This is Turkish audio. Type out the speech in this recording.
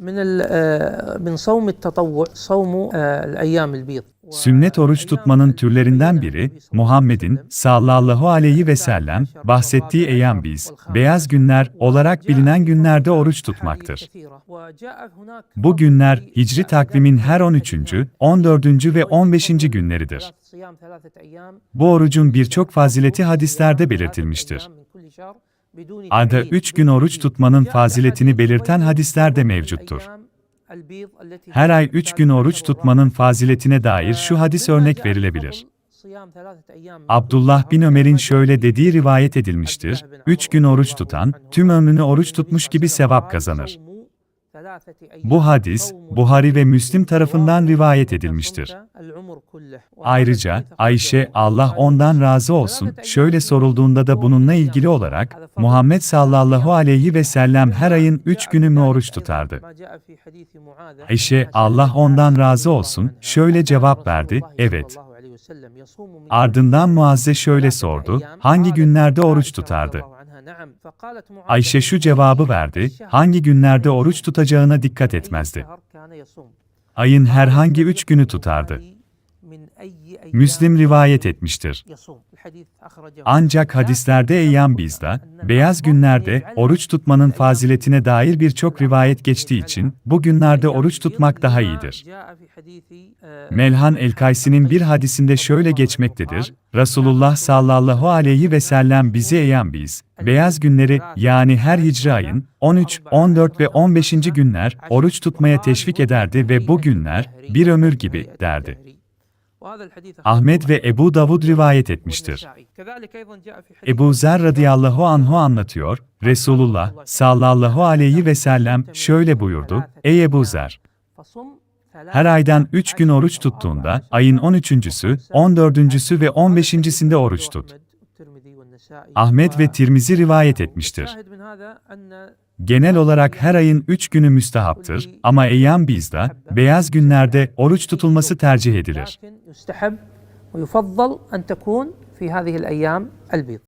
من ال- آه، من صوم التطوع صوم آه، الأيام البيض Sünnet oruç tutmanın türlerinden biri, Muhammed'in sallallahu aleyhi ve sellem bahsettiği eyyam biz, beyaz günler olarak bilinen günlerde oruç tutmaktır. Bu günler Hicri takvimin her 13., 14. ve 15. günleridir. Bu orucun birçok fazileti hadislerde belirtilmiştir. Ayda üç gün oruç tutmanın faziletini belirten hadisler de mevcuttur. Her ay üç gün oruç tutmanın faziletine dair şu hadis örnek verilebilir. Abdullah bin Ömer'in şöyle dediği rivayet edilmiştir. Üç gün oruç tutan, tüm ömrünü oruç tutmuş gibi sevap kazanır. Bu hadis, Buhari ve Müslim tarafından rivayet edilmiştir. Ayrıca, Ayşe, Allah ondan razı olsun, şöyle sorulduğunda da bununla ilgili olarak, Muhammed sallallahu aleyhi ve sellem her ayın üç günü mü oruç tutardı? Ayşe, Allah ondan razı olsun, şöyle cevap verdi, evet. Ardından Muazze şöyle sordu, hangi günlerde oruç tutardı? Ayşe şu cevabı verdi, hangi günlerde oruç tutacağına dikkat etmezdi. Ayın herhangi üç günü tutardı. Müslim rivayet etmiştir. Ancak hadislerde eyyam bizda, beyaz günlerde oruç tutmanın faziletine dair birçok rivayet geçtiği için bu günlerde oruç tutmak daha iyidir. Melhan el-Kaysi'nin bir hadisinde şöyle geçmektedir, Resulullah sallallahu aleyhi ve sellem bizi eyyam biz, beyaz günleri yani her hicri ayın 13, 14 ve 15. günler oruç tutmaya teşvik ederdi ve bu günler bir ömür gibi derdi. Ahmet ve Ebu Davud rivayet etmiştir. Ebu Zer radıyallahu anhu anlatıyor, Resulullah sallallahu aleyhi ve sellem şöyle buyurdu, Ey Ebu Zer! Her aydan üç gün oruç tuttuğunda, ayın 13.sü, 14.sü ve 15.sinde oruç tut. Ahmet ve Tirmizi rivayet etmiştir. Genel olarak her ayın üç günü müstehaptır ama eyyam bizda, beyaz günlerde oruç tutulması tercih edilir. يستحب ويفضل أن تكون في هذه الأيام البيض